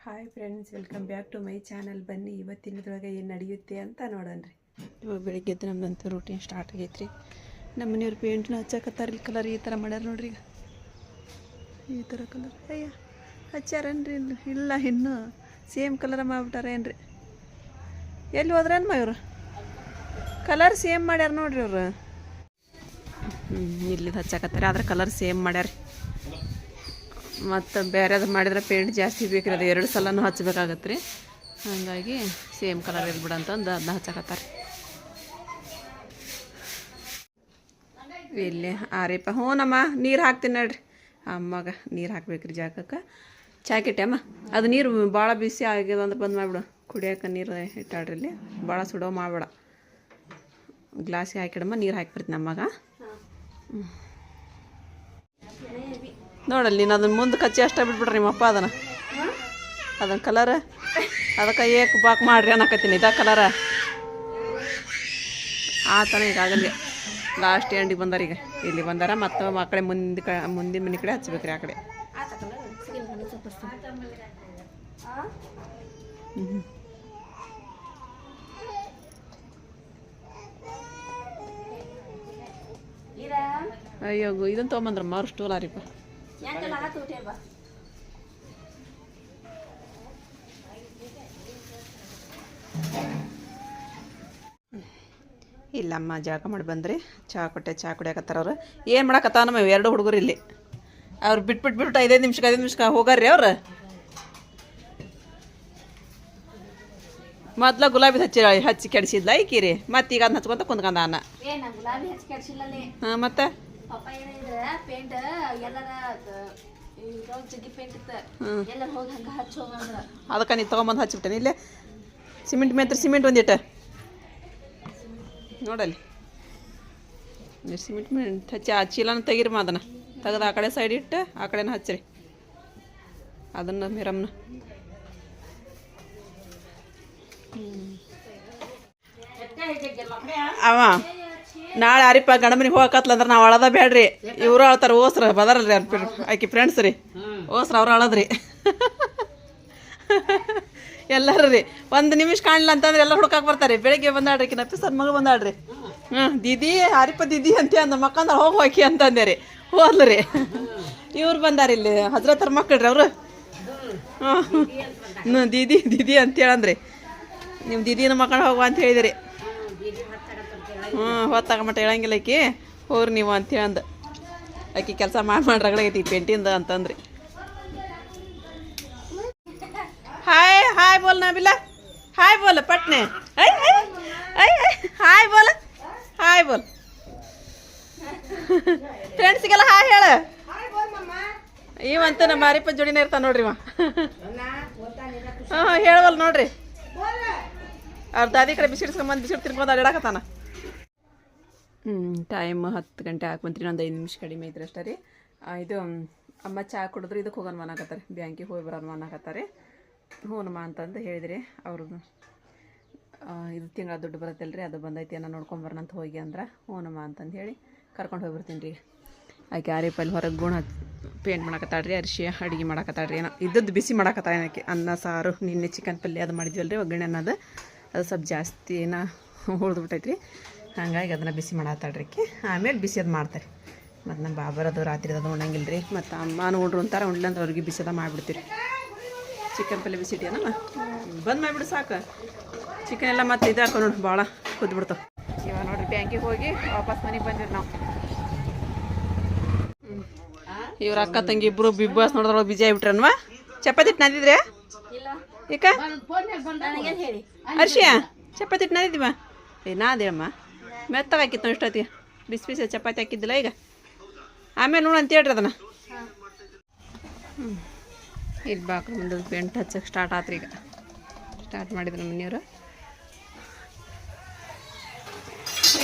Hi friends welcome back to my channel ಬನ್ನಿ, ಇವತ್ತಿನದ್ರೊಳಗೆ ಏನು ನಡೆಯುತ್ತೆ ಅಂತ ನೋಡೋಣ್ರಿ ಇವಾಗ ಬೆಳಿಗ್ಗೆ ಎದ್ದು ನಮ್ದಂತೂ ರೂಟೀನ್ ಸ್ಟಾರ್ಟ್ ಆಗೈತೆ ರೀ ನಮ್ಮ ಮನೆಯವ್ರು ಪೇಂಟ್ನ ಹಚ್ಚಕತ್ತಾರ ಇಲ್ಲಿ ಕಲರ್ ಈ ಥರ ಮಾಡ್ಯಾರ ನೋಡ್ರಿ ಈಗ. ಈ ಥರ ಕಲರ್ ಅಯ್ಯ ಹಚ್ಚಾರೇನ್ರಿ ಇಲ್ಲಿ? ಇಲ್ಲ, ಇನ್ನೂ ಸೇಮ್ ಕಲರ್ ಮಾಡ್ಬಿಟ್ಟಾರ ಏನ್ರಿ ಎಲ್ಲಿ ಹೋದ್ರನ್ಮ ಇವರು? ಕಲರ್ ಸೇಮ್ ಮಾಡ್ಯಾರ ನೋಡ್ರಿ ಅವರು ಹ್ಞೂ ಇಲ್ಲಿ ಹಚ್ಚಾಕತ್ತಾರೆ, ಆದ್ರೆ ಕಲರ್ ಸೇಮ್ ಮಾಡ್ಯಾರ. ಮತ್ತು ಬೇರೆದು ಮಾಡಿದ್ರೆ ಪೇಂಟ್ ಜಾಸ್ತಿ ಬೇಕ್ರಿ ಅದು ಎರಡು ಸಲನೂ ಹಚ್ಬೇಕಾಗತ್ತೆ ರೀ ಹಾಗಾಗಿ ಸೇಮ್ ಕಲರ್ ಇರ್ಬಿಡ ಅಂತಂದು ಅದನ್ನ ಹಚ್ಚಕತ್ತಾರೆ. ಇಲ್ಲಿ ಆರಿಪ ಹ್ಞೂ ನಮ್ಮ, ನೀರು ಹಾಕ್ತೀನಿ ನೋಡ್ರಿ. ಅಮ್ಮಗ ನೀರು ಹಾಕ್ಬೇಕ್ರಿ ಜಾಗಕ್ಕೆ. ಚಾಕಿಟ್ಟೆ ಅಮ್ಮ. ಅದು ನೀರು ಭಾಳ ಬಿಸಿ ಆಗ್ಯದ ಅಂದ್ರೆ ಬಂದು ಮಾಡಿಬಿಡು. ಕುಡಿಯೋಕೆ ನೀರು ಇಟ್ಟಾಡ್ರಿ ಇಲ್ಲಿ. ಭಾಳ ಸುಡೋ ಮಾಡಬೇಡ. ಗ್ಲಾಸಿಗೆ ಹಾಕಿಡಮ್ಮ, ನೀರು ಹಾಕ್ಬಿಡ್ತೀನಿ ನಮ್ಮಗ ನೋಡಲ್ಲಿ ನೀನು ಅದನ್ನ ಮುಂದೆ ಕಚ್ಚಿ ಅಷ್ಟೇ ಬಿಟ್ಬಿಡ್ರಿ ನಿಮ್ಮಪ್ಪ ಅದನ್ನ. ಅದನ್ನ ಕಲರ ಅದಕ್ಕೆ ಏಕ್ ಬಾಕ್ ಮಾಡ್ರಿ ಅನ್ನಕತ್ತೀನಿ, ಇದ ಕಲರ ಆತನ ಈಗ ಆಗಲ್ಲ ಲಾಸ್ಟ್ ಎಂಡಿಗೆ ಬಂದಾರ ಈಗ. ಇಲ್ಲಿ ಬಂದಾರ, ಮತ್ತು ಆ ಕಡೆ ಮುಂದೆ ಕ, ಮುಂದಿನ ಮನೆ ಕಡೆ ಹಚ್ಬೇಕ್ರಿ ಆ ಕಡೆ. ಅಯ್ಯೋ ಇದನ್ನು ತೊಗೊಂಬಂದ್ರಮ್ಮ, ಅವ್ರು ಸ್ಟೂಲ್ ಆರಿಪ್ಪ ಇಲ್ಲಮ್ಮ ಜಾಗ ಮಾಡಿ ಬಂದ್ರಿ. ಚಹಾ ಕೊಟ್ಟೆ ಚಹಾ ಕುಡಿಯಕತ್ತಾರ ಅವ್ರು ಏನು ಮಾಡಕತ್ತಾವ ನಮ್ಮ ಎರಡು ಹುಡುಗರು ಇಲ್ಲಿ? ಅವ್ರು ಬಿಟ್ಬಿಟ್ಟು ಬಿಟ್ಟು ಐದೈದು ನಿಮಿಷಕ್ಕೆ ಐದು ನಿಮಿಷಕ್ಕೆ ಹೋಗಾರ್ರಿ ಅವ್ರು? ಮೊದ್ಲ ಗುಲಾಬಿ ಹಚ್ಚಿ ಹಚ್ಚಿ ಕೆಡಿಸಿದ್ಲ ಈಕಿರಿ? ಮತ್ತೆ ಈಗ ಅದನ್ನ ಹಚ್ಕೊಂತ ಕುಂದ್ಕಂದ ಅನ್ನ ಏನ ಗುಲಾಬಿ ಹಚ್ಚಿ ಕೆಡ್ಸಿಲ್ಲಲ್ಲಿ ಹಾಂ ಮತ್ತೆ? ಪಾಪ ಏನಿದ್ರ ಪೇಂಟ್ ಎಲ್ಲರ ಇದ್ರೊಳಗ್ ಜಗ್ಗಿ ಪೇಂಟ್ ಇತ್ತ. ಹ್ಮ್. ಎಲ್ಲರ ಹೋಗಿ ಹಂಗ ಹಚ್ಚಿ ಹೋಗಂದ್ರ ಅದಕ್ಕೆ ನೀ ತೊಗೊಂಬಂದು ಹಚ್ಚಿಬಿಟ್ಟೆ ಇಲ್ಲೇ ಸಿಮೆಂಟ್ ಮೇತ್ರ ಸಿಮೆಂಟ್ ಒಂದಿಟ್ಟ ನೋಡಲ್ಲಿ. ಸಿಮೆಂಟ್ ಮೆಂಟ್ ಹಚ್ಚಿ ಆ ಚೀಲನ ತೆಗೀರಿ ಅದನ್ನು. ತೆಗೆದು ಆ ಕಡೆ ಸೈಡ್ ಇಟ್ಟು ಆ ಕಡೆನ ಹಚ್ಚಿರಿ ಅದನ್ನು ಮಿರಮ್ನ. ಅವ. ನಾಳೆ ಅರಿಪ ಗಣಮನಿಗೆ ಹೋಗಕತ್ಲ ಅಂದ್ರೆ ನಾವು ಅಳದ ಬೇಡ್ರಿ ಇವರು ಅಳ್ತಾರ ಓಸ್ರ ಬದರಲ್ರಿ ಆಕಿ ಫ್ರೆಂಡ್ಸ್ ರೀ. ಓಸ್ರ ಅವ್ರು ಅಳದ್ರಿ. ಎಲ್ಲರೂ ರೀ. ಒಂದು ನಿಮಿಷ ಕಾಣಲಿಲ್ಲ ಅಂತಂದ್ರೆ ಎಲ್ಲ ಹುಡ್ಕಾಕ್ ಬರ್ತಾರೆ. ಬೆಳಿಗ್ಗೆ ಬಂದಾಡ್ರಿ ಆಕಿ ನಪ್ಪಿ ಸರ್ ಮಗ ಬಂದಾಡ್ರಿ ಹ್ಞೂ ದೀದಿ ಅರಿಪ ದೀದಿ ಅಂತ ಅಂದ ಮಕ್ಕಂದ ಹೋಗಿ ಹೋಗಿ ಅಂತಂದೆ ರೀ. ಹೋದ್ಲು ರೀ. ಇವ್ರು ಬಂದಾರ ಇಲ್ಲಿ ಹಜ್ರತರ ಮಕ್ಕಳ್ರಿ ಅವರು. ಹ್ಞೂ ದೀದಿ ದೀದಿ ಅಂತ ಹೇಳಂದ್ರಿ. ನಿಮ್ಮ ದೀದಿನ ಮಕ್ಕಳು ಹೋಗುವ ಅಂತ ಹೇಳಿದಿರಿ. ಹ್ಞೂ ಹೊತ್ತಾಗ ಮಟ್ಟ ಹೇಳಂಗಿಲ್ಲ ಆಕಿ. ಹೋಗ್ರಿ ನೀವು ಅಂತ ಹೇಳಂದ ಆಕಿ ಕೆಲಸ ಮಾಡಿ ಈ ಪೇಂಟಿಂದ ಅಂತಂದ್ರಿ. ಹಾಯ್ ಹಾಯ್ ಬೋಲ್ ನಾವಿಲ್ಲ ಹಾಯ್ ಬೋಲ್, ಪಟ್ನೆ. ಐ ಐ ಹಾಯ್ ಬೋಲ್. ಹಾಯ್ ಬೋಲ್. ಫ್ರೆಂಡ್ಸಿಗೆಲ್ಲ ಹಾಯ್ ಹೇಳ. ಈವಂತ ನಮ್ಮ ಮಾರಿಪ್ಪ ಜೋಡಿನೇ ಇರ್ತಾನೆ ನೋಡ್ರಿ ಇವ. ಹಾಂ ಹೇಳವಲ್ ನೋಡ್ರಿ. ಅವ್ರ ದಾದಿ ಕಡೆ ಬಿಸಿಡ್ಸ್ಕೊಂಡ್ ಬಂದ್ ಬಿಸಿಟ್ ತಿನ್ಕೊಂಡು ಅಡ್ಯಾಡಕತ್ತಾನ. ಹ್ಞೂ ಟೈಮ್ ಹತ್ತು ಗಂಟೆ ಹಾಕ್ಬಂತ್ರಿ ಒಂದು ಐದು ನಿಮಿಷ ಕಡಿಮೆ ಇದ್ರೆ ಅಷ್ಟೇ ರೀ. ಇದು, ಅಮ್ಮ ಚಹಾ ಕುಡಿದ್ರೆ ಇದಕ್ಕೆ ಹೋಗೋಣ ಮನಾಕತ್ತಾರೆ ಬ್ಯಾಂಕಿಗೆ ಹೋಗಿ ಬರೋಣ ಅನ್ನಕತ್ತಾರೆ ಹ್ಞೂನಮ್ಮ ಅಂತಂದು ಹೇಳಿದ್ರಿ ಅವ್ರದ್ದು ಇದು ತಿಂಗಳ ದುಡ್ಡು ಬರುತ್ತಲ್ಲ ರೀ ಅದು ಬಂದೈತಿ ಅನ್ನೋ ನೋಡ್ಕೊಂಬರೋಣ ಅಂತ ಹೋಗಿ ಅಂದ್ರೆ ಹ್ಞೂನಮ್ಮ ಅಂತಂದು ಹೇಳಿ ಕರ್ಕೊಂಡು ಹೋಗಿ ಬರ್ತೀನಿ ರೀ. ಆಕೆ ಪಲ್ಯ ಹೊರಗೆ ಗುಣ ಪೇಂಟ್ ಮಾಡಕತ್ತಾಳ್ರಿ ಅರಿಶಿ ಅಡುಗೆ ಮಾಡಕತ್ತಾಳ್ರಿ ಏನೋ. ಇದ್ದದ್ದು ಬಿಸಿ ಮಾಡಕತ್ತಾಳೆ ಏನಕ್ಕೆ ಅನ್ನ, ಸಾರು, ನಿನ್ನೆ ಚಿಕನ್ ಪಲ್ಯ ಅದು ಮಾಡಿದ್ವಲ್ಲ ರೀ ಒಗ್ಗರಣೆ ಅನ್ನೋದು. ಅದು ಸ್ವಲ್ಪ ಜಾಸ್ತಿ ಏನೋ ಉಳ್ದ್ಬಿಟ್ಟೈತ್ರಿ. ಹಾಗಾಗಿ ಅದನ್ನು ಬಿಸಿ ಮಾಡತ್ತಾಳ್ರಿಕೆ ಆಮೇಲೆ ಬಿಸಿ ಅದು ಮಾಡ್ತಾರೆ. ಮತ್ತು ನಮ್ಮ ಬಾಬರದು ರಾತ್ರಿ ಅದು ಉಣ್ಣಂಗಿಲ್ಲ ರೀ ಮತ್ತು ಅಮ್ಮನ ಉಂಡ್ರು ಅಂತಾರೆ ಉಂಡ್ಲ ಅಂದ್ರೆ ಅವ್ರಿಗೆ ಬಿಸಿ ಅದು ಮಾಡಿಬಿಡ್ತೀರಿ. ಚಿಕನ್ ಪಲ್ಯ ಬಿಸಿ ಇಟ್ಟಿಯನಮ್ಮ? ಬಂದ್ ಮಾಡಿಬಿಡು ಸಾಕು. ಚಿಕನ್ ಎಲ್ಲ ಮತ್ತೆ ಇದು ಹಾಕೋ ನೋಡಿ ಭಾಳ ಕುದ್ಬಿಡ್ತಾವೆ. ಇವಾಗ ನೋಡ್ರಿ ಬ್ಯಾಂಕಿಗೆ ಹೋಗಿ ವಾಪಸ್ ಮನೆಗೆ ಬಂದಿರಿ ನಾವು. ಇವ್ರ ಅಕ್ಕ ತಂಗಿ ಇಬ್ರು ಬಿಗ್ ಬಾಸ್ ನೋಡಿದ್ರೊಳಗೆ ಬಿಜಿ ಆಗ್ಬಿಟ್ರನ್ವಾ? ಚಪಾತಿ ನಂದಿದ್ರೆ ಹರ್ಷಿಯ ಚಪಾತಿ ಹಿಟ್ಟು ನಂದಿದ್ದೀವ? ಏ ನಾದೇಳಮ್ಮ ಮೆತ್ತಗೆ ಹಾಕಿತ್ತು ಇಷ್ಟೊತ್ತಿಗೆ. ಬಿಸಿ ಬಿಸಿ ಚಪಾತಿ ಹಾಕಿದ್ದಿಲ್ಲ ಈಗ. ಆಮೇಲೆ ನೋಡು ಅಂತ ಹೇಳ್ರಿ ಅದನ್ನು. ಹ್ಞೂ ಇಲ್ಲಿ ಬಾಕ್ಲು ಮುಂದೆ ಬೆಂಟ್ ಹಚ್ಚಕ್ಕೆ ಸ್ಟಾರ್ಟ್ ಆತ್ರಿ ಈಗ. ಸ್ಟಾರ್ಟ್ ಮಾಡಿದ್ರು ಮನೆಯವರು.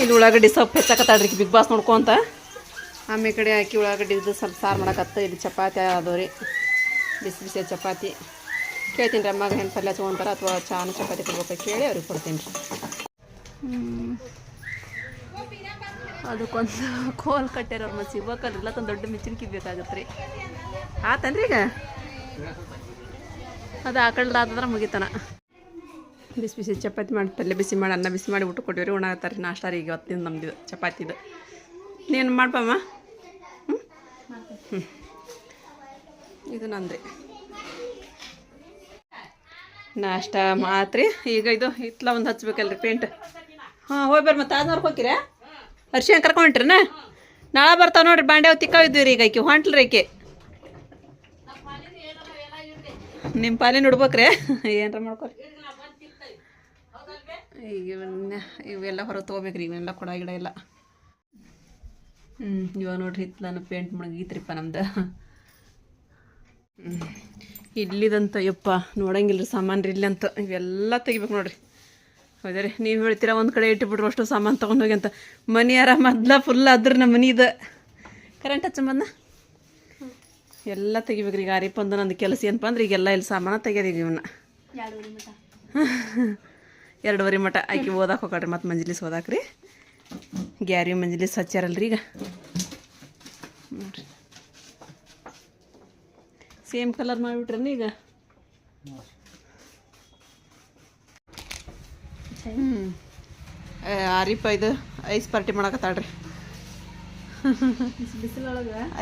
ಇಲ್ಲಿ ಉಳ್ಳಾಗಡ್ಡಿ ಸೊಪ್ಪು ಹೆಚ್ಚಾಕತ್ತಾಡ್ರಿ ಬಿಗ್ ಬಾಸ್ ನೋಡ್ಕೊಂತ ಆಮೇಲೆ ಕಡೆ ಹಾಕಿ ಉಳ್ಳಾಗಡ್ಡಿದು ಸ್ವಲ್ಪ ಸಾರು ಮಾಡಕತ್ತ ಇಲ್ಲಿ ಚಪಾತಿ ರೀ. ಬಿಸಿ ಬಿಸಿ ಚಪಾತಿ. ಕೇಳ್ತೀನಿ ರೀ ಅಮ್ಮಗ ಹೆಂಗೆ ಪಲ್ಯ ತೊಗೊಂತಾರ ಅಥವಾ ಚಾನು ಚಪಾತಿ ಕೊಡ್ಬೇಕು ಕೇಳಿ ಅವ್ರಿಗೆ ಕೊಡ್ತೀನಿ ರೀ. ಅದಕ್ಕೊಂದು ಕೋಲ್ ಕಟ್ಟ್ಯಾರ ಮತ್ತೆ ಸಿಗ್ಬೇಕಲ್ರಿ ಇಲ್ಲ ತಂದು ದೊಡ್ಡ ಮಿಚಿನ್ಕಿ ಬೇಕಾಗತ್ತೆ ರೀ. ಆತನ್ರಿ ಈಗ? ಅದು ಆಕಳ್ದು ಆತಂದ್ರೆ ಮುಗಿತಾನ. ಬಿಸಿ ಬಿಸಿ ಚಪಾತಿ ಮಾಡಿ ಪಲ್ಯ ಬಿಸಿ ಮಾಡಿ, ಅನ್ನ ಬಿಸಿ ಮಾಡಿ ಊಟ ಕೊಟ್ಟಿವ್ರಿ ರೀ ನಾಷ್ಟ ರೀ ಈಗ ಹೊತ್ತಿನ ನಮ್ದು ಚಪಾತಿದು. ನೀನು ಮಾಡ್ಬಮ್ಮ? ಇದು ನಂದ್ರಿ. ನಾಷ್ಟ ಮಾತ್ರಿ. ಈಗ ಇದು ಹಿತ್ಲ ಒಂದು ಹಚ್ಬೇಕಲ್ರಿ ಪೇಂಟ್ ಹಾಂ ಹೋಗಿ ಬರ್ರಿ ಮತ್ತೆ ಆದ್ನವ್ರು ಹೋಗಿರ ಹರ್ಷಿ ಕರ್ಕೊಂಡ್ರಿನ ನಾಳೆ ಬರ್ತಾವ ನೋಡ್ರಿ, ಬಾಂಡೆ ತಿಕ್ಕಾವ್ ಇದ್ದೀವಿ ರೀ ಈಗ ಆಕೆ ಹೊಂಟ್ಲ್ರಿ ಆಕೆ. ನಿಮ್ಮ ಪಾಲಿನ ಹುಡ್ಬೇಕ್ರೆ ಏನಾರ ಮಾಡ್ಕೊರಿ. ಈಗ ಇವನ್ನ, ಇವೆಲ್ಲ ಹೊರಗೆ ತೊಗೋಬೇಕ್ರಿ, ಇವೆಲ್ಲ ಕೊಡ ಗಿಡ ಎಲ್ಲ. ಹ್ಞೂ ಇವಾಗ ನೋಡ್ರಿ ನಾನು ಪೇಂಟ್ ಮುಳುಗೀತ್ರಿಪ್ಪ ನಮ್ದು. ಇಲ್ಲಿದಂತ ಯಪ್ಪ, ನೋಡಂಗಿಲ್ರಿ ಸಾಮಾನು ರೀ ಇಲ್ಲಿ ಅಂತ ಇವೆಲ್ಲ ತೆಗಿಬೇಕು ನೋಡ್ರಿ. ಹೌದಾ ರೀ ನೀವು ಹೇಳ್ತೀರಾ ಒಂದು ಕಡೆ ಇಟ್ಟುಬಿಟ್ರು ಅಷ್ಟು ಸಾಮಾನು ತೊಗೊಂಡೋಗಿ ಅಂತ. ಮನಿಯಾರ ಮೊದ್ಲ ಫುಲ್ ಅದ್ರ ನಮ್ಮ ಮನಿದು. ಕರೆಂಟ್ ಹಚ್ಚಂಬಂದ ಎಲ್ಲ ತೆಗಿಬೇಕ್ರಿ ಈಗ ಆರಿಪ ಅಂದ ನಂದು ಕೆಲಸ. ಏನಪ್ಪ ಅಂದ್ರೆ ಈಗೆಲ್ಲ ಇಲ್ಲಿ ಸಾಮಾನು ತೆಗ್ಯದೀಗ ಇವನ್ನ. ಎರಡೂವರೆ ಮಟ ಆಕಿ ಓದಾಕ ಹೋಗ್ರಿ ಮತ್ತು ಮಂಜಲಿಸ್ ಓದಾಕ್ರಿ. ಗ್ಯಾರಿ ಮಂಜಲಿಸ್ ಹಚ್ಚಾರಲ್ರಿ ಈಗ. ನೋಡ್ರಿ. ಸೇಮ್ ಕಲರ್ ಮಾಡಿಬಿಟ್ರನ್ನ ಈಗ ಹ್ಞೂ ಆರಿಪ ಇದು ಐಸ್ ಪಾರ್ಟಿ ಮಾಡಕತ್ತಾಳ್ರಿ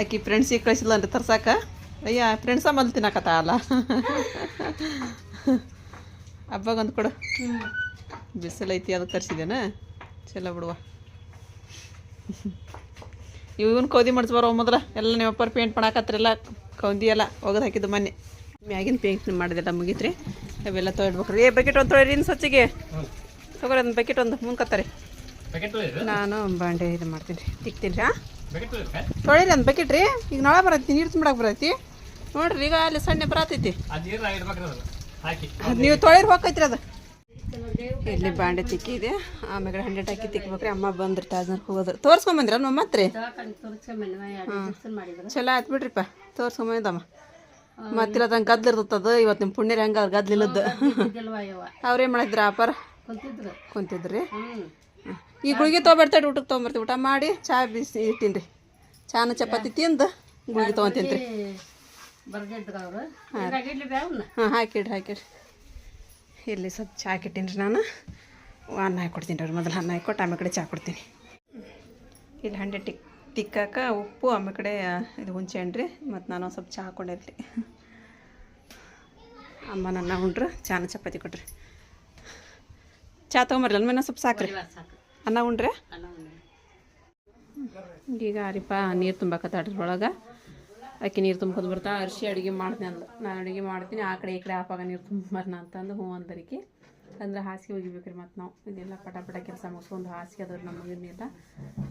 ಆಕಿ ಫ್ರೆಂಡ್ಸಿಗೆ ಕಳಿಸಿಲ್ಲನ್ರಿ ತರ್ಸಾಕ. ಅಯ್ಯ ಫ್ರೆಂಡ್ಸ ಮೊದಲು ತಿನ್ನಕತ್ತ ಅಲ್ಲ ಒಂದು ಕೊಡು. ಬಿಸಿಲೈತಿ ಅದು ತರಿಸಿದೇನ ಚಲೋ ಬಿಡುವ. ಇವನ್ ಕೌದಿ ಮಾಡಿಸ್ಬಾರ ಮೊದಲ ಎಲ್ಲ ಅಪ್ಪರ್ ಪೇಂಟ್ ಮಾಡಾಕತ್ರೆಲ್ಲ, ಕೌದಿ ಎಲ್ಲ ಒಗದು ಹಾಕಿದ್ದು ಮೊನ್ನೆ. ಮ್ಯಾಗಿನ ಪೇಂಟ್ ಮಾಡಿದೆಲ್ಲ ಮುಗೀತ್ರಿ. ಅವೆಲ್ಲ ತೊಳ್ಬೇಕ್ರಿ ಏ ಬಕೆಟ್ ಒಂದು ತೊಳಿರಿ ಇನ್ನು ಸ್ವಚ್ಛಗೆ ತಗೋರಿ ಒಂದು ಬಕೆಟ್ ಒಂದು ಮುಂದ್ಕತ್ತಾರೆ ನಾನು ಬಾಂಡೆ ಇದು ಮಾಡ್ತೀನಿ. ತಿಕ್ತೀನಿ ರೀ ತೊಳಿರಿ ಒಂದು ಬಕೆಟ್ ರೀ. ಈಗ ನಾಳೆ ಬರತ್ತಿ ನೀರು ತುಂಬಡಕ್ಕೆ ಬರತ್ತಿ. ನೋಡ್ರಿ ಈಗ ಅಲ್ಲಿ ಸಣ್ಣ ಬರತೈತಿ. ಅದು ನೀವು ತೊಳಿರಿ ಹೋಗೈತ್ರಿ ಅದು ಇಲ್ಲಿ ಬಾಂಡೆ ತಿಕ್ಕಿದೆ. ಆಮೇಲೆ ಹಂಡ್ರೆಡ್ ಹಾಕಿ ತಿಕ್ಬೇಕ್ರಿ. ಅಮ್ಮ ಬಂದ್ರಿ ತಾಜ್ನರ್ ಹೋಗೋದ್ರು. ತೋರ್ಸ್ಕೊಂಬಂದ್ರ ನಮ್ಮ ಮತ್ತೆ ಚಲೋ ಆಯ್ತು ಬಿಡ್ರಿಪ್ಪ. ತೋರ್ಸ್ಕೊಂಬಂದಮ್ಮ ಮತ್ತಿರೋದಂಗೆ ಗದ್ಲ ಇರ್ತದ ಇವತ್ತು ನಿಮ್ಮ ಪುಣ್ಯರ ಹೆಂಗ ಅವ್ರು ಗದ್ಲಿಲ್ಲದ್ದು ಅವ್ರೇನು ಮಾಡಿದ್ರ ಅಪ್ಪಾರ ಕುಂತಿದ್ರಿ. ಈ ಗುಳಿಗೆ ತೊಗೊಬರ್ತಾಳೆ ಊಟಕ್ಕೆ ತೊಗೊಂಬರ್ತೀವಿ ಊಟ ಮಾಡಿ ಚಾ ಬಿಸಿ ಇಟ್ಟೀನಿ ರೀ ಚಾನ ಚಪಾತಿ ತಿಂದು ಗುಳಿಗೆ ತೊಗೊಂತೀನಿ ರೀ ಹಾಂ, ಹಾಕಿಡ್ರಿ ಹಾಕಿಡ್ರಿ. ಇಲ್ಲಿ ಸ್ವಲ್ಪ ಚಾ ಹಾಕಿಟ್ಟೀನಿ ರೀ ನಾನು. ಅನ್ನ ಹಾಕ್ಕೊಡ್ತೀನಿ ರೀ ಮೊದಲು ಅನ್ನ ಹಾಕ್ಕೊಟ್ಟು ಆಮೇಲೆ ಕಡೆ ಚಾ ಕೊಡ್ತೀನಿ. ಇಲ್ಲಿ ಹಂಡೆ ಟಿಕ್ ತಿಕ್ಕಾಕ ಉಪ್ಪು, ಆಮೇಲೆ ಕಡೆ ಇದು ಹುಂಚೆ ಹಣ್ಣ್ರಿ. ಮತ್ತು ನಾನು ಸ್ವಲ್ಪ ಚಾ ಹಾಕ್ಕೊಂಡಿರ್ಲಿ ಅಮ್ಮ ನನ್ನ ಉಂಡ್ರು, ಚಾನ ಚಪಾತಿ ಕೊಟ್ರಿ. ಚಾ ತೊಗೊಂಬರ್ಲಿ ಅಲ್ಮೇನ ಸ್ವಲ್ಪ ಸಾಕ್ರಿ. ಅನ್ನ ಉಂಡ್ರೆ? ಈಗ ಅರಿಪ ನೀರು ತುಂಬಾಕತ್ತಾಡ್ರಿ ಒಳಗೆ. ಅಕ್ಕಿ ನೀರು ತುಂಬ್ಕೊಂಡು ಬರ್ತಾ ಅರ್ಶಿ ಅಡುಗೆ ಮಾಡ್ತೀನಿ ಅಂದ್ಲು ನಾನು ಅಡುಗೆ ಮಾಡ್ತೀನಿ ಆ ಕಡೆ ಈ ಕಡೆ ಆಪಾಗ ನೀರು ತುಂಬರ್ನ ಅಂತಂದು ಹ್ಞೂ ಅಂದರಿಕೆ. ಅಂದ್ರೆ ಹಾಸಿಗೆ ಒಗಿಬೇಕ್ರಿ ಮತ್ತು ನಾವು. ಇದೆಲ್ಲ ಪಟ ಪಟ ಕೆಲಸ ಮುಗಿಸ್ಕೊಂಡು ಹಾಸಿಗೆ ನಮಗೆ ನಮ್ಮ ಮಗನಿಗೆಲ್ಲ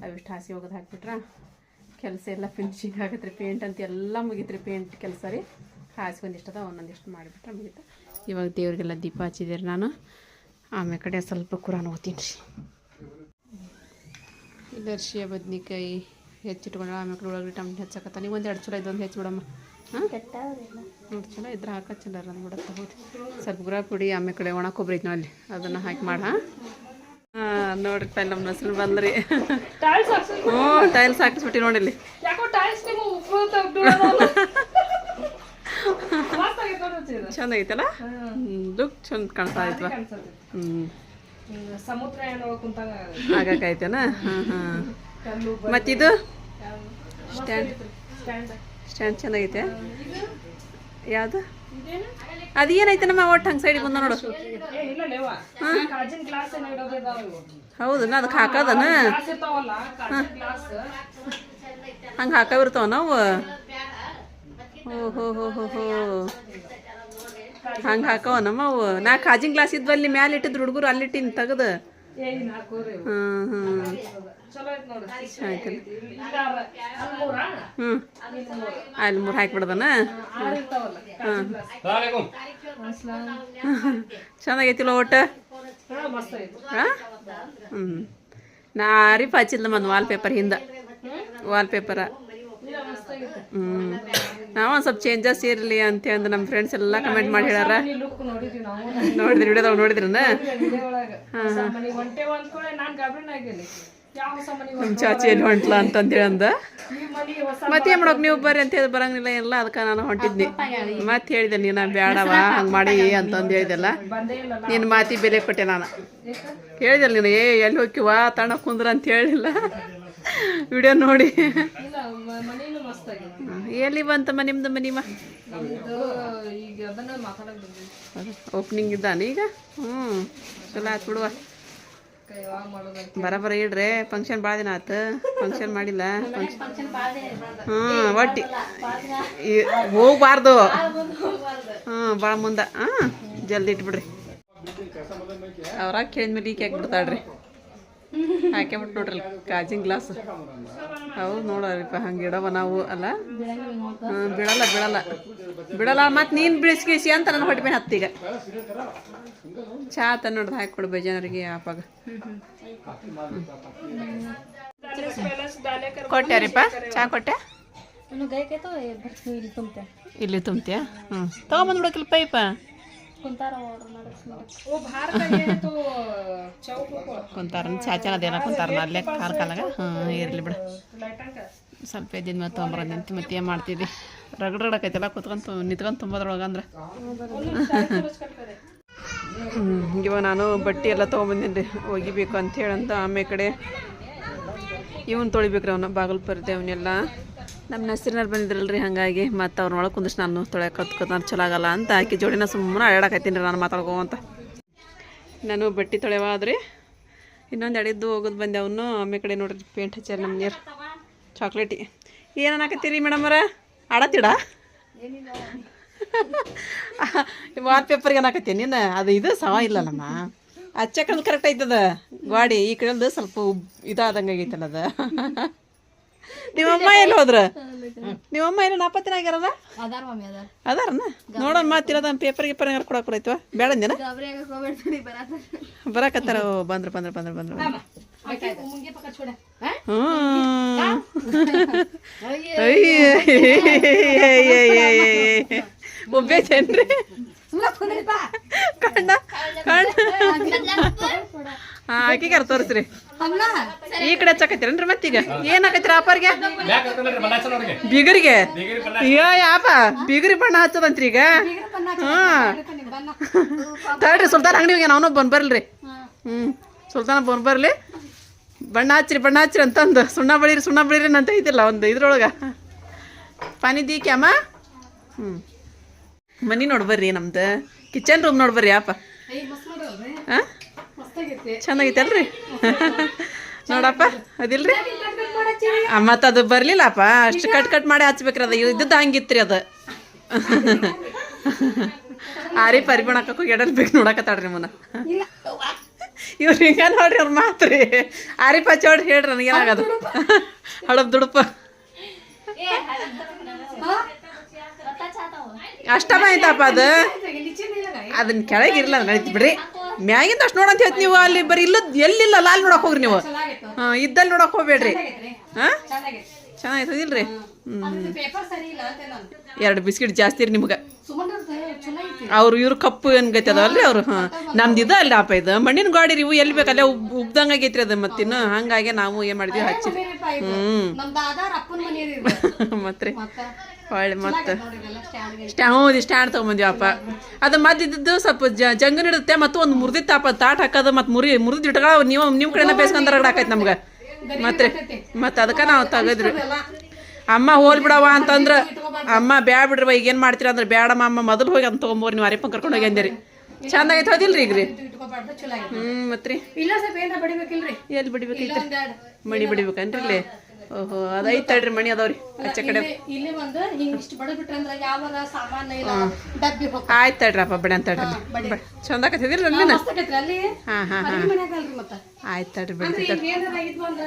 ಅವಿಷ್ಟು ಹಾಸಿಗೆ ಹೋಗೋದು ಹಾಕ್ಬಿಟ್ರೆ. ಕೆಲಸ ಎಲ್ಲ ಫಿನಿಶಿಂಗ್ ಆಗತ್ತೆ ರೀ ಪೇಂಟ್ ಅಂತ ಎಲ್ಲ ಮುಗೀತು ರೀ ಪೇಂಟ್ ಕೆಲಸ ರೀ. ಹಾಸಿಗೆ ಒಂದಿಷ್ಟು ಅದ ಒಂದೊಂದಿಷ್ಟು ಮಾಡಿಬಿಟ್ರೆ ಮುಗೀತು. ಇವಾಗ ದೇವ್ರಿಗೆಲ್ಲ ದೀಪ ಹಚ್ಚಿದ್ದೀರಿ ನಾನು. ಆಮೇಲೆ ಕಡೆ ಸ್ವಲ್ಪ ಕುರಾನ್ ಓದ್ತೀನಿ ರೀ. ಇಲ್ಲರ್ಷಿಯ ಬದ್ನಿಕಾಯಿ ಹೆಚ್ಚಿಟ್ಕೊಂಡ್ರೆ ಆಮೇಲೆ ಕಡೆ ಒಳಗಡೆ ಟಮಟೆ ಹೆಚ್ಚಾಕತ್ತ. ನೀವು ಒಂದು ಎರಡು ಚಲೋ ಇದೊಂದು ಹೆಚ್ಚು ಬಿಡಮ್ಮ. ಹಾಂ? ನೋಡಿ ಚಲೋ ಇದ್ರೆ ಹಾಕ ಚಲೋ ಅಂದ್ಬಿಡತ್ತೆ ಹೋಗಿ ಸ್ವಲ್ಪ ಗುರ ಪುಡಿ ಆಮೇಲೆ ಕಡೆ ಒಣ ಕೊಬ್ಬರಿ ಐತೆ ಅಲ್ಲಿ. ಅದನ್ನು ಹಾಕಿ ಮಾಡ ಹಾಂ? ನೋಡ್ರಿ ಪೈ ನಮ್ಮ ಹೆಸರು ಬಂದ್ರಿ. ಹ್ಞೂ ಟೈಲ್ಸ್ ಹಾಕಿಸ್ಬಿಟ್ಟು ನೋಡಿಲ್ಲಿ ಚಂದ ಐತಲ್ಲ ದುಃಖ ಚಂದ ಕಾಣ್ತಾ ಐತ್ವ ಹ್ಮ್. ಸಮುದ್ರ ಆಗಾಕೈತೇನ ಹಾಂ ಹಾಂ. ಮತ್ತಿದು? ಸ್ಟ್ಯಾಂಡ್ ಸ್ಟ್ಯಾಂಡ್ ಚೆನ್ನಾಗೈತೆ ಯಾವುದು? ಅದು ಏನೈತೆ ನಮ್ಮ ಒಟ್ಟು ಹಂಗೆ ಸೈಡಿಗೆ ಬಂದ ನೋಡು. ಇವು? ಹೌದನ ಅದಕ್ಕೆ ಹಾಕೋದನ? ಹಂಗೆ ಹಾಕವಿರ್ತಾವ ನಾವು ಓ ಹೋ. ಹೋ ಹೋ ಹೋ ಹಂಗೆ ಹಾಕವ ನಮ್ಮವು ನಾ ಕಾಜಿನ್ ಗ್ಲಾಸ್ ಇದ್ವಲ್ಲಿ ಮ್ಯಾಲ ಇಟ್ಟಿದ್ರು ಹುಡುಗರು ಅಲ್ಲಿಟ್ಟಿನ ತೆಗ್ದು. ಐತ್ ನೋಡ್ರಿ ಆಯ್ತಲ್ಲ. ಅಲ್ಲಿ ಹ್ಞೂ ಅಲ್ಲಿ ಮೂರು ಹಾಕಿಬಿಡ್ದನ? ಹಾಂ ಚೆನ್ನಾಗೈತಿಲ್ಲ ಒಟ್ಟು ಹಾ ಹಾಂ? ಹ್ಞೂ ನಾ ಅರಿಪ ಹಚ್ಚಿಲ್ಲ ಒಂದು ವಾಲ್ ಪೇಪರ್ ಹಿಂದೆ. ವಾಲ್ ಪೇಪರ ಇಲ್ಲ ಮಸ್ತ್ ಆಗೈತೆ ಹ್ಞೂ ನಾವು ಒಂದು ಸ್ವಲ್ಪ ಚೇಂಜಸ್ ಇರಲಿ ಅಂತ ಅಂದ್ರೆ ನಮ್ಮ ಫ್ರೆಂಡ್ಸ್ ಎಲ್ಲ ಕಮೆಂಟ್ ಮಾಡಿ ಹೇಳಾರ ನೋಡಿದ್ರಿ ವಿಡಿಯೋದಾಗ ನೋಡಿದ್ರನ ನಮ್ಮ ಚಾಚಿ ಎಲ್ಲಿ ಹೊಂಟ್ಲ ಅಂತಂದೇಳಿ ಅಂದ ಮತ್ತೆ ಏನ್ ಮಾಡೋಕ್ ನೀವು ಬರ್ರಿ ಅಂತ ಹೇಳಿ ಬರಂಗಿಲ್ಲ ಎಲ್ಲ ಅದಕ್ಕೆ ನಾನು ಹೊಂಟಿದ್ನಿ. ಮತ್ತೆ ಹೇಳಿದೆ ನೀನು ಬೇಡವಾ ಹಂಗೆ ಮಾಡಿ ಅಂತಂದು ಹೇಳಿದೆಲ್ಲ. ನಿನ್ನ ಮಾತಿ ಬೆಲೆ ಕೊಟ್ಟೆ ನಾನು. ಹೇಳಿದೆಲ್ಲ ನೀನು ಏ ಎಲ್ಲಿ ಹೋಗಿವಾ ತಣ್ಣ ಕುಂದ್ರ ಅಂತ ಹೇಳಿಲ್ಲ. ವಿಡಿಯೋ ನೋಡಿ. ಎಲ್ಲಿ ಬಂತಮ್ಮ ನಿಮ್ದು ಮನಿಮ ಓಪನಿಂಗ್ ಇದ್ದಾನೆ ಈಗ? ಹ್ಞೂ ಚಲೋ ಆಯ್ತು ಬಿಡುವ. ಬರಬರ ಇಡ್ರಿ ಫಂಕ್ಷನ್ ಭಾಳ ದಿನ ಆತು ಫಂಕ್ಷನ್ ಮಾಡಿಲ್ಲ. ಹ್ಞೂ ಒಟ್ಟಿ ಹೋಗ್ಬಾರ್ದು. ಹ್ಞೂ ಭಾಳ ಮುಂದೆ ಹಾಂ ಜಲ್ದಿ ಇಟ್ಬಿಡ್ರಿ. ಅವ್ರಾಗ ಕೇಳಿದ್ಮೇಲೆ ಈಗ ಹಾಕಿ ಬಿಡ್ತಾಳ್ರಿ ಹಾಕೇ ಬಿಟ್ಟು ನೋಡ್ರಿ ಕಾಜಿನ ಗ್ಲಾಸ್ ಹೌದು ನೋಡ್ರಿಪ್ಪ ಹಂಗೆ ಇಡವ ನಾವು ಅಲ್ಲ? ಬಿಡಲ್ಲ ಬಿಡಲ್ಲ. ಬಿಡಲ್ಲ ಮತ್ತು ನೀನು ಬಿಡಿಸ್ಕಿಸಿ ಅಂತ ನನ್ನ ಹೊಟ್ಟೆ ಮೇಲೆ ಹತ್ತೀಗ ಚಾ ತ ನೋಡ್ದು ಹಾಕಿ ಕೊಡು ಬೇಜಾನರಿಗೆ ಆಪಾಗ. ಕೊಟ್ಟ್ಯಾರಿಪ್ಪ ಚಾ ಕೊಟ್ಟೆ? ಇಲ್ಲಿ ತುಂಬ್ತಿಯಾ? ಹ್ಞೂ ತೊಗೊಂಬಂದ್ಬಿಡಕ್ಕಿಲ್ಲ ಪೈಪ ಕುಂತಾರ ಆರ್ಡರ್ ಮಾಡಿಸ್ಕೊಂಡು ಕುಂತಾರ ಚಾಚನ ಅದೇನ ಕುಂತಾರ ಅಲ್ಲೇ ಕಾಲ ಕಾಲಾಗ. ಹಾಂ ಇರಲಿ ಬಿಡ. ಸ್ವಲ್ಪ ಎದ್ದಿದ್ದು ಮತ್ತೆ ನಿಂತು ಮತ್ತೆ ಏನು ಮಾಡ್ತಿದ್ವಿ ರಗಡ್ ರಗಡಕೈತಲ್ಲ ಕುತ್ಕೊಂಡು ನಿಂತ್ಕೊಂಡು ತುಂಬೋದ್ರೊಳಗೆ ಅಂದ್ರೆ. ಹ್ಞೂ ಇವಾಗ ನಾನು ಬಟ್ಟೆ ಎಲ್ಲ ತೊಗೊಂಬಂದಿನಿ ರೀ ಒಗಿಬೇಕು ಅಂತ ಹೇಳಂತ ಆಮೇಲೆ ಕಡೆ. ಇವನ್ ತೊಳಿಬೇಕ್ರಿ ಅವನ ಬಾಗಲ್ ಪರ್ದೆ ಅವನ್ನೆಲ್ಲ ನಮ್ಮ ನಸಿರಿನಲ್ಲಿ ಬಂದಿದ್ರಲ್ರಿ, ಹಾಗಾಗಿ ಮತ್ತು ಅವ್ರ ಒಳಗೆ ಕುಂದಿಸ್ ನಾನು ತೊಳೆಯಕ್ಕೆ ನಾನು ಚಲೋ ಆಗಲ್ಲ ಅಂತ ಆಕೆ ಜೋಡಿನ ಸುಮ್ಮನೆ ಅಡ್ಯಾಡಕತ್ತೀನಿ ರೀ ನಾನು ಮಾತಾಡ್ಕೋ ಅಂತ. ನಾನು ಬಟ್ಟೆ ತೊಳೆವಾದ್ರಿ ಇನ್ನೊಂದು ಎಡಿದ್ದು ಹೋಗೋದು ಬಂದೆ ಅವನು ಆಮೇಲೆ ಕಡೆ ನೋಡ್ರಿ ಪೇಂಟ್ ಹಚ್ಚಾರ ನಮ್ಮ ನೀರು ಚಾಕ್ಲೇಟಿ ಏನು ಅನ್ನಕತ್ತೀರಿ ಮೇಡಮರ ಆಡತ್ತಿಡ ವಾಲ್ ಪೇಪರ್ಗೆ ಅನ್ನಕತ್ತೀನಿ ನೀನು ಅದು ಇದು ಸವ ಇಲ್ಲಲ್ಲಮ್ಮ. ಹಚ್ಚಕ್ಕಂದು ಕರೆಕ್ಟ್ ಆಯ್ತದ ಗಾಡಿ, ಈ ಕಡೆ ಸ್ವಲ್ಪ ಇದಾದಂಗೆ ಆಗೈತಲ್ಲ ಅದು. ನಿಮ್ಮಮ್ಮ ಎಲ್ಲಿ ಹೋದ್ರ? ನಿಮ್ಮಮ್ಮ ಏನು ನಾಪತ್ತಿನ ಆಗ್ಯಾರದ ಅದಾರನ? ನೋಡೋಣ ಮಾತಿರೋದ ಪೇಪರ್ ಗೀಪರ್ ಏನಾರು ಕೊಡಕ್ಕೆ ಬರೈತವ? ಬೇಡ ಜನ ಗಾಬರಿ ಆಗಕ್ಕೆ ಹೋಗ್ಬೇಡ್ರಿ ಬರತ್ತ. ಬರಾಕತ್ತಾರ? ಓ, ಬಂದ್ರು ಬಂದ್ರ ಬಂದ್ರ ಬಂದ್ರು. ಹ್ಞೂ ಅಯ್ಯ ಒಬ್ಬೇತೇನ್ರಿ ಕಣ್ಣ ಕಣ್ಣ ಆಕಿಗಾರ ತೋರಿಸ್ರಿ ಈ ಕಡೆ ಹಚ್ಚಕತ್ತೀರೇನ್ರಿ ಮತ್ತೀಗ ಏನ್ ಆಪರ್ಗೆ? ಬೀಗರಿಗೆ? ಅಯ್ಯೋ ಯಾಪ? ಬಿಗರಿ ಬಣ್ಣ ಹಚ್ಚದಂತ್ರಿ ಈಗ? ಹಾ. ತಡ್ರಿ ಸುಲ್ತಾನ್ ಅಂಗಡಿ ಹೋಗ್ಯಾನ ಅವನು ಬಂದು ಬರ್ಲ್ರಿ. ಹ್ಮ್. ಸುಲ್ತಾನ ಬಂದ್ ಬರ್ಲಿ. ಬಣ್ಣ ಹಚ್ಚಿರಿ ಬಣ್ಣ ಹಚ್ಚಿರಿ ಅಂತಂದು. ಸುಣ್ಣ ಬಳಿರಿ ಸುಣ್ಣ ಬಳಿರಿ ಅಂತ ಐತಿಲ್ಲ ಒಂದು ಇದ್ರೊಳಗೆ. ಪಾನಿ ದೀಕಿ ಅಮ್ಮ? ಹ್ಞೂ ಮನಿ ನೋಡ್ಬರ್ರಿ ನಮ್ದು. ಕಿಚನ್ ರೂಮ್ ನೋಡ್ಬರ್ರಿ ಅಪ್ಪ ಹಾಂ ಚೆನ್ನಾಗೈತಲ್ರಿ ನೋಡಪ್ಪ ಅದಿಲ್ರಿ? ಮತ್ತು ಅದು ಬರ್ಲಿಲ್ಲಪ್ಪ ಅಷ್ಟು ಕಟ್ ಕಟ್ ಮಾಡಿ ಹಚ್ಬೇಕ್ರಿ ಅದು. ಇದ್ದದ್ದು ಹಂಗಿತ್ರಿ ಅದು. ಆರಿ ಪರಿಬಣ ಎಡಲ್ಬೇಕು ಎಡಲ್ ಬೇಕು ನೋಡಕತ್ತಾಡ್ರಿ ನಿಮ್ಮನ್ನ ಇವ್ರು ಹಿಂಗ ನೋಡ್ರಿ ಅವ್ರ ಮಾತ್ರಿ ಆರಿ ಪಚ್ಚ ಹೊಡ್ರಿ ಹೇಳ್ರಿ ನನಗೇನಾಗದು ಹಳಬ್ ದುಡುಪ. ಅಷ್ಟಮ ಐತಪ್ಪ ಅದು. ಅದನ್ನ ಕೆಳಗಿರ್ಲ ನಡೀತಿ ಬಿಡ್ರಿ. ಮ್ಯಾಗಿಂದ ಅಷ್ಟು ನೋಡಂತ ಹೇಳ್ತಿ ನೀವು ಅಲ್ಲಿ ಬರೀ ಇಲ್ಲ ಎಲ್ಲಿಲ್ಲ ಅಲ್ಲಿ ನೋಡಕ್ ಹೋಗ್ರಿ ನೀವು. ಹಾಂ ಇದ್ದಲ್ಲಿ ನೋಡಕ್ ಹೋಗ್ಬೇಡ್ರಿ. ಹಾಂ? ನಾನು ಎರಡು ಬಿಸ್ಕಿಟ್ ಜಾಸ್ತಿ ರೀ ನಿಮ್ಗೆ. ಅವ್ರು ಇವ್ರು ಕಪ್ಪು ಏನ್ಗೈತೆ ಅದಾವಲ್ರಿ ಅವ್ರು ಹಾಂ. ನಮ್ದು ಇದು ಅಲ್ಲಿ ಅಪ್ಪ ಇದು. ಮಣ್ಣಿನ ಗಾಡಿ ರೀ ಇವು ಎಲ್ಲಿ ಬೇಕಲ್ಲ ಉಬ್ ಉಬ್ದಂಗೆ ಆಗೈತ್ರಿ ಅದು ಮತ್ತಿನ್ನು ಹಂಗಾಗಿ ನಾವು ಏನು ಮಾಡಿದ್ವಿ ಹಚ್ಚಿ ಹ್ಞೂ ಮತ್ತೆ ರೀ. ಮತ್ತ? ಹೊಳ್ಳಿ ಮತ್ತೆ. ಸ್ಟ್ಯಾ ಹೌದು ಸ್ಟ್ಯಾಂಡ್ ತೊಗೊಂಬಂದಿವಪ್ಪ ಅದು ಮದ್ದಿದ್ದು ಸ್ವಲ್ಪ ಜಂಗನ್ ಇಡುತ್ತೆ ಮತ್ತು ಒಂದು ಮುರಿದಿತ್ತಪ್ಪ ತಾಟ್ ಹಾಕೋದು ಮತ್ತು ಮುರಿ ಮುರಿದು ಇಟ್ಟಗಳ ನೀವು ನಿಮ್ಮ ಕಡೆನ ಬೇಸ್ಕೊಂಡ್ರ ಆಕೈತೆ ನಮ್ಗೆ. ಮತ್ತೆ ಮತ್ತೆ ಅದಕ್ಕೆ ನಾವು ತೆಗೆದ್ರಿ ಅಮ್ಮ ಹೋಲ್ ಬಿಡವ ಅಂತಂದ್ರೆ ಅಮ್ಮ ಬ್ಯಾ ಬಿಡ್ರವ ಈಗ ಏನು ಮಾಡ್ತೀರ ಅಂದ್ರೆ ಬೇಡಮ್ಮ ಅಮ್ಮ ಮೊದಲು ಹೋಗಿ ಅಂತ ತೊಗೊಂಬೋರಿ ನೀವು ಅರಿಪ ಕರ್ಕೊಂಡು ಹೋಗಿ ಅಂದಿರಿ. ಚಂದಾಗೈತೆ ಹೋದಿಲ್ರಿ ಈಗ ರೀ ಆಗೈತಿ ಹ್ಞೂ ಮತ್ತೆ ರೀ ಎಲ್ಲಿ ಬಿಡ್ಬೇಕೈತ್ರಿ? ಮಣಿ ಬಿಡ್ಬೇಕನ್ರಿ ಓಹೋ ಅದು ಐತೆ ತಡ್ರಿ ಮಣಿ ಅದಾವ್ರಿ ಆಚೆ ಕಡೆ ಇಲ್ಲಿ- ಇಲ್ಲಿ ಒಂದು ಹಿಂಗ್ ಇಷ್ಟು ಬಡ ಬಿಟ್ರೆ ಅಂದ್ರೆ ಯಾವರ ಸಾಮಾನ ಇಲ್ಲ ಡಬ್ಬಿ ಹೋಗ್ತಾವ ಆಯ್ತು ಬಿಡ ಅಂತ ತಡ್ರಿ. ಮಸ್ತ್ ಅಲ್ಲಿ. ಹಾಂ ಹಾಂ ಹಾಂ. ಅಡಿಗೆ ಮನ್ಯಾಗ ಅಲ್ರಿ ಮತ್ತ. ಆಯ್ತು ತಡ್ರಿ ಬಿಡಿ ಅಂದ್ರೆ ಈಗ ಏನಾರ ಆಗಿದ್ವು ಅಂದ್ರ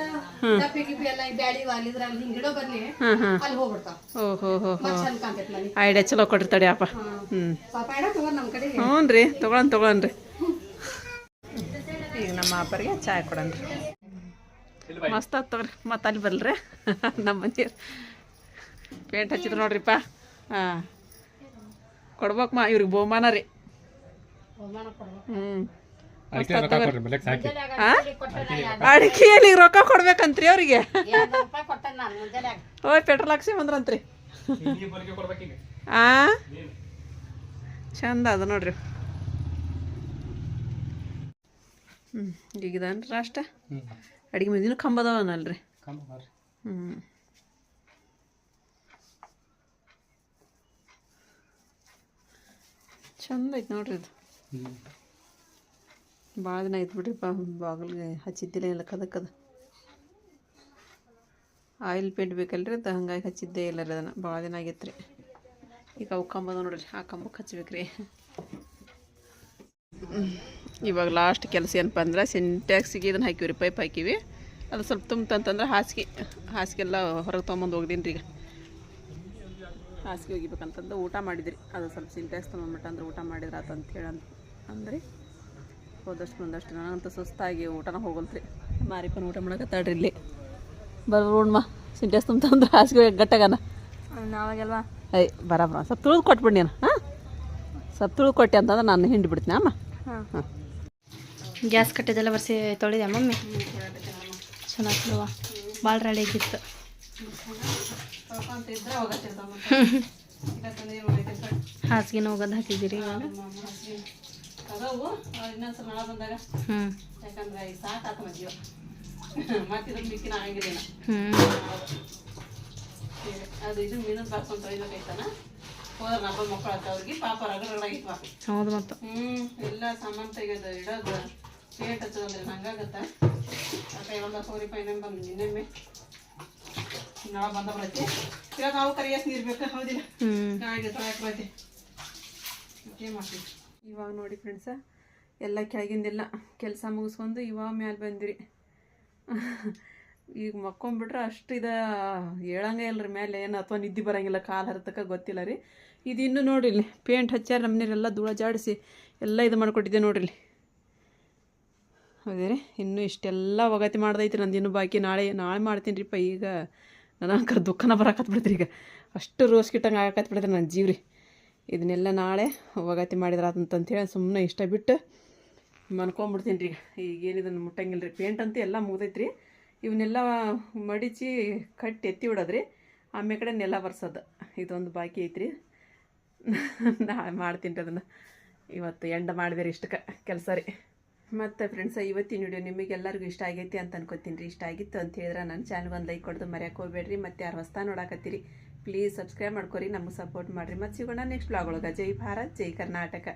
ಡಬ್ಬಿ ಗಿಬ್ಬಿ ಎಲ್ಲ ಬ್ಯಾಳಿ ವಾಲಿದ್ರ ಅಲ್ಲಿ ಹಿಂಗ್ ಇಡೋ ಬರ್ಲಿ ಹಾಂ ಹಾಂ. ಅಲ್ಲಿ ಹೋಗ್ಬಿಡ್ತಾವ. ಓಹೋ ಹೋ ಹೋ. ಮತ್ ಚಂದ ಕಾಣ್ತೈತಿ ಐಡಿಯಾ ಚಲೋ ಕೊಡ್ರಿ ತಡಿ ಅಪ್ಪ ಹ್ಞೂ ಪಾಪ ಇಡ ತಗೋರ್ ನಮ್ ಕಡೆ. ಹ್ಞೂ ರೀ ತೊಗೊಳನ್ ತೊಗೊಳನ್ರಿ. ಈಗ ನಮ್ಮ ಅಪ್ಪರಿಗೆ ಚಾಯ್ ಕೊಡನ್ರಿ. ಮಸ್ತ್ ಆತ್ ತಗೋರಿ. ಮತ್ತೆ ಅಲ್ಲಿ ಬರ್ಲ್ರಿ ನಮ್ಮ ಮನೆಯವ್ರು. ಪೇಂಟ್ ಹಚ್ಚಿದ್ರು ನೋಡ್ರಿಪ್ಪ. ಹಾಂ. ಕೊಡ್ಬೇಕಮ್ಮ ಇವ್ರಿಗೆ ಬಹುಮಾನ ರೀ. ಹ್ಞೂ ಅಡಿಕೆಯಲ್ಲಿ ರೊಕ್ಕ ಕೊಡ್ಬೇಕಂತ್ರಿ ಅವ್ರಿಗೆ. ಓಯ್ ಪೆಟ್ರೋಲ್ ಹಾಕ್ಸಿ ಬಂದ್ರಂತ್ರಿ. ಆ? ಚಂದ ಅದ ನೋಡ್ರಿ. ಹ್ಞೂ ಈಗ ಇದನ್ರಿ ಅಷ್ಟ? ಅಡಿಗೆ ಮಂದಿನೂ ಕಂಬದವನಲ್ರಿ ಹ್ಞೂ ಚಂದ ಐತೆ ನೋಡ್ರಿ ಇದು. ಭಾಳ ದಿನ ಆಯ್ತು ಬಿಡ್ರಿಪ್ಪ ಬಾಗಿಲಿಗೆ ಹಚ್ಚಿದ್ದಿಲ್ಲ ಇಲ್ಲ ಕದಕ್ಕದ ಆಯಿಲ್ ಪೇಂಟ್ ಬೇಕಲ್ರಿ ಅದು ಹಂಗಾಗಿ ಹಚ್ಚಿದ್ದೇ ಇಲ್ಲ ರೀ ಅದನ್ನು. ಭಾಳ ದಿನ ಆಗೈತೆ ರೀ ಈಗ ಅವು ಕಂಬದ ನೋಡ್ರಿ ಆ ಕಂಬಕ್ಕೆ ಹಚ್ಬೇಕ್ರಿ. ಹ್ಮ್. ಇವಾಗ ಲಾಸ್ಟ್ ಕೆಲಸ ಏನಪ್ಪ ಅಂದ್ರೆ ಸಿಂಟ್ಯಾಕ್ಸಿಗೆ ಇದನ್ನು ಹಾಕಿವಿ ರೀ ಪೈಪ್ ಹಾಕಿವಿ. ಅದು ಸ್ವಲ್ಪ ತುಂಬ್ತಂತಂದ್ರೆ ಹಾಸಿಗೆ ಹಾಸಿಗೆ ಎಲ್ಲ ಹೊರಗೆ ತೊಗೊಂಬಂದು ಹೋಗ್ದೀನಿ ರೀ ಈಗ. ಹಾಸಿಗೆ ಒಗಿಬೇಕಂತಂದು ಊಟ ಮಾಡಿದ್ರಿ. ಅದು ಸ್ವಲ್ಪ ಸಿಂಟ್ಯಾಕ್ಸ್ ತೊಗೊಂಬಿಟ್ಟು ಅಂದ್ರೆ ಊಟ ಮಾಡಿದ್ರೆ ಆತ ಅಂತ ಹೇಳಿ ಅಂದ್ರಿ. ಹೋದಷ್ಟು ಬಂದಷ್ಟು ನನಗಂತೂ ಸುಸ್ತಾಗಿ ಊಟನ ಹೋಗಲ್ತ್ರಿ. ಮಾರಿಪ್ಪನ ಊಟ ಮಾಡಕತ್ತಾಡ್ರಿ ಇಲ್ಲಿ. ಬರೋಣಮ್ಮ ಸಿಂಟ್ಯಾಕ್ಸ್ ತುಂಬಂದ್ರೆ ಹಾಸಿಗೆ ಗಟ್ಟಗನ. ನಾವಾಗೆಲ್ವಾ? ಐ ಬರಬ್ರ ಸ್ವಲ್ಪ ತುಳಿದು ಕೊಟ್ಬಿಡಿ ನೀನು ಹಾಂ? ಸ್ವಲ್ಪ ತುಳಿದು ಕೊಟ್ಟೆ ಅಂತಂದ್ರೆ ನಾನು ಹಿಂಡಿ ಬಿಡ್ತೀನಿ ಅಮ್ಮ. ಹಾಂ. ಹಾಂ. Gas ಕಟ್ಟಿದೆಲ್ಲ ಬರ್ಸಿ ತೊಳಿದೆ mummy. ಚೆನ್ನಾಗಿಲ್ವ ಭಾಳ ರೆಡಿ ಆಗಿತ್ತು. ಹಾಸಿಗೆನ ಹೋಗೋದು ಹಾಕಿದ್ದೀರಿ ಇವಾಗ? ಹ್ಞೂ ಹೌದು ಮತ್ತು. ಹ್ಞೂ ಎಲ್ಲ ಸಾಮಾನು ತೆಗೆದು ಇಡೋದು. ಪೇಂಟ್ ಹಚ್ಚೋದಂದ್ರೆ ಹಂಗಾಗತ್ತೆ ಅಕ್ಕ ಒಂದು ಹತ್ತು ರೂಪಾಯಿ ಬಂದು ನಿನ್ನೆಮ್ಮೆ ನಾಳೆ ಬಂದ ಬರತ್ತೆ. ಇವಾಗ ನಾವು ಕರಿಯಸ್ ನೀರು ಬೇಕು? ಹೌದಿಲ್ಲ. ಹಾಗೆ ತೊಳಕ್ಕೆ ಬರತ್ತೆ. ಏನು ಮಾಡ್ತೀವಿ ಇವಾಗ ನೋಡಿ ಫ್ರೆಂಡ್ಸ ಎಲ್ಲ ಕೆಳಗಿಂದೆಲ್ಲ ಕೆಲಸ ಮುಗಿಸ್ಕೊಂಡು ಇವಾಗ ಮ್ಯಾಲೆ ಬಂದಿರಿ ಈಗ ಮಕ್ಕೊಂಬಿಟ್ರೆ ಅಷ್ಟು ಇದು ಹೇಳಂಗೆ ಇಲ್ಲರಿ ಮೇಲೆ ಏನು ಅಥವಾ ನಿದ್ದೆ ಬರೋಂಗಿಲ್ಲ ಕಾಲು ಹರತಕ್ಕ ಗೊತ್ತಿಲ್ಲ ರೀ. ಇದು ಇನ್ನೂ ನೋಡಿರಿ ಪೇಂಟ್ ಹಚ್ಚಾರ ನಮ್ಮನೆಲ್ಲ ಧೂಳ ಜಾಡಿಸಿ ಎಲ್ಲ ಇದು ಮಾಡಿಕೊಟ್ಟಿದ್ದೆ ನೋಡ್ರಿ ರೀ. ಇನ್ನೂ ಇಷ್ಟೆಲ್ಲ ಒಗತಿ ಮಾಡ್ದೈತಿ ನಂದು ಇನ್ನೂ ಬಾಕಿ. ನಾಳೆ ನಾಳೆ ಮಾಡ್ತೀನಿ ರೀಪ್ಪ ಈಗ ನನಗೆ ದುಃಖನ ಬರಕತ್ ಬಿಡ್ತೀರಿ ಈಗ. ಅಷ್ಟು ರೋಸ್ ಕಿಟ್ಟಂಗೆ ಆಗಕತ್ ಬಿಡ್ತೀರಿ ನನ್ನ ಜೀವ್ರಿ. ಇದನ್ನೆಲ್ಲ ನಾಳೆ ಒಗತಿ ಮಾಡಿದ್ರೆ ಅದಂತಂತೇಳಿ ಸುಮ್ಮನೆ ಇಷ್ಟ ಬಿಟ್ಟು ಮನ್ಕೊಂಬಿಡ್ತೀನಿ ರೀ ಈಗ ಏನಿದನ್ನು ಮುಟ್ಟಂಗಿಲ್ಲ ರೀ ಪೇಂಟ್ ಅಂತೂ ಎಲ್ಲ ಮುಗ್ದೈತಿ ರೀ ಇವನ್ನೆಲ್ಲ ಮಡಿಚಿ ಕಟ್ಟಿ ಎತ್ತಿ ಬಿಡೋದ್ರಿ. ಆಮೇಲೆ ಕಡೆ ನೆಲ ಬರ್ಸೋದು. ಇದೊಂದು ಬಾಕಿ ಐತ್ರಿ. ನಾಳೆ ಮಾಡ್ತೀನಿ ರೀ ಅದನ್ನು. ಇವತ್ತು ಎಂಡ ಮಾಡಿದೆ ಇಷ್ಟಕ್ಕೆ. ಕೆಲಸ ರೀ. ಮತ್ತು ಫ್ರೆಂಡ್ಸ್ ಇವತ್ತಿನ ವಿಡಿಯೋ ನಿಮಗೆಲ್ಲರಿಗೂ ಇಷ್ಟ ಆಗೈತಿ ಅಂತ ಅನ್ಕೋತೀನಿ ರೀ. ಇಷ್ಟ ಆಗಿತ್ತು ಅಂತ ಹೇಳಿದ್ರೆ ನನ್ನ ಚಾನಲ್ಗೆ ಒಂದು ಲೈಕ್ ಕೊಡೋದು ಮರ್ಯಾಕೆ ಹೋಗ್ಬೇಡ್ರಿ. ಮತ್ತು ಯಾರು ಹೊಸ್ತಾ ನೋಡಾಕತ್ತೀರಿ ಪ್ಲೀಸ್ ಸಬ್ಸ್ಕ್ರೈಬ್ ಮಾಡ್ಕೊರಿ. ನಮಗೆ ಸಪೋರ್ಟ್ ಮಾಡಿರಿ. ಮತ್ತು ಸಿಗೋಣ ನೆಕ್ಸ್ಟ್ ಬ್ಲಾಗ್ ಒಳಗೆ. ಜೈ ಭಾರತ್, ಜೈ ಕರ್ನಾಟಕ.